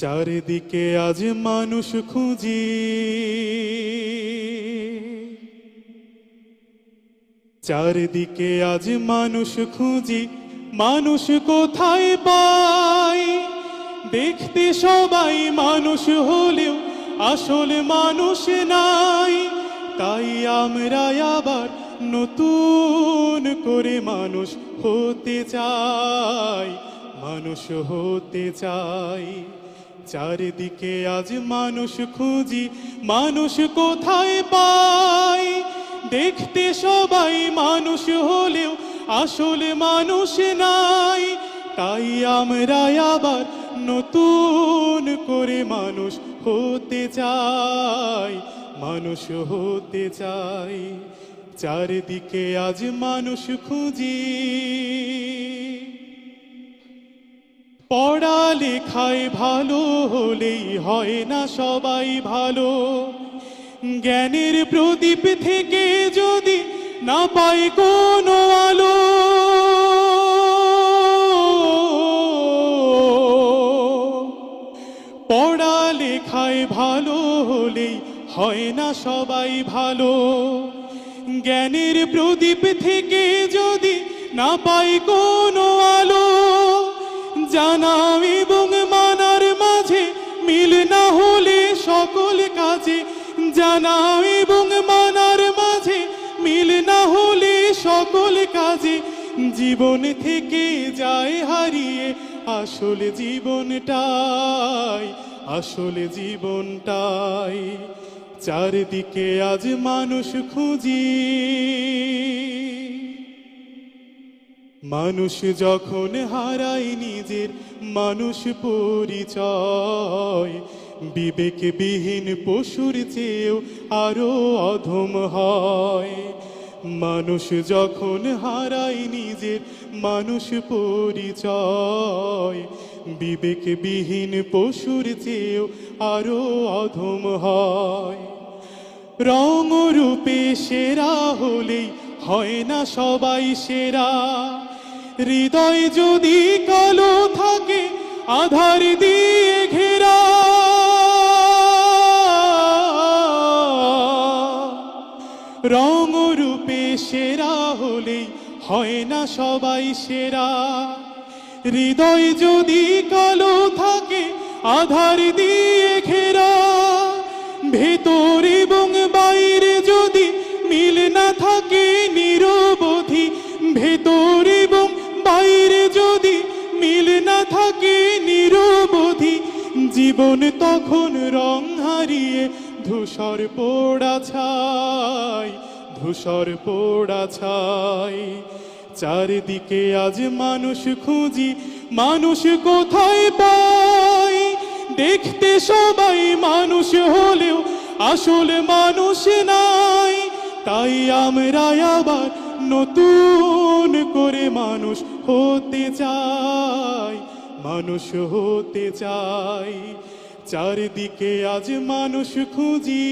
চারিদিকে আজ মানুষ খুঁজি। চারিদিকে আজ মানুষ খুঁজি। মানুষ কোথায় পাই দেখতে সবাই মানুষ হলেও আসলে মানুষ নাই। তাই আমরা আবার নতুন করে মানুষ হতে চাই। মানুষ হতে চাই। চারিদিকে আজ মানুষ খুঁজি, মানুষ কোথায় পাই? দেখতে সবাই মানুষ হলেও আসলে মানুষ নাই। তাই আমরা আবার নতুন করে মানুষ হতে চাই, মানুষ হতে চাই। চারিদিকে আজ মানুষ খুঁজি। পড়ালেখায় ভালো হলেই হয় না সবাই ভালো। জ্ঞানের প্রদীপ থেকে যদি না পাই কোনো আলো। পড়ালেখায় ভালো হলেই হয় না সবাই ভালো। জ্ঞানের প্রদীপ থেকে যদি না পাই কোনো আলো। জানা এবং মানার মাঝে মিল না হলে সকল কাজে জীবন থেকে যায় হারিয়ে আসলে জীবনটাই আসলে জীবনটাই। চারিদিকে আজ মানুষ খুঁজি। মানুষ যখন হারায় নিজের, মানুষ পরিচয়। বিবেকবিহীন পশুর চেয়েও আরও অধম হয়। মানুষ যখন হারায় নিজের, মানুষ পরিচয়। বিবেকবিহীন পশুর চেয়েও আরও অধম হয়। রং রূপে সেরা হলেই হয় না সবাই সেরা। হৃদয় যদি কালো থাকে, আধার দিয়ে রং রূপে সেরা হলেই হয় না সবাই সেরা। হৃদয় যদি কালো থাকে, আধার দিয়ে ঘেরা, ভেতর জীবন তখন রং হারিয়ে ধূসর পোড়া ছাই, ধূসর পোড়া ছাই। চারিদিকে আজ মানুষ খুঁজি, মানুষ কোথায় পাই? দেখতে সবাই মানুষ হলেও আসলে মানুষ নাই। তাই আমরা আবার নতুন করে মানুষ হতে চাই। মানুষ হতে চাই। চারিদিকে আজ মানুষ খুঁজি।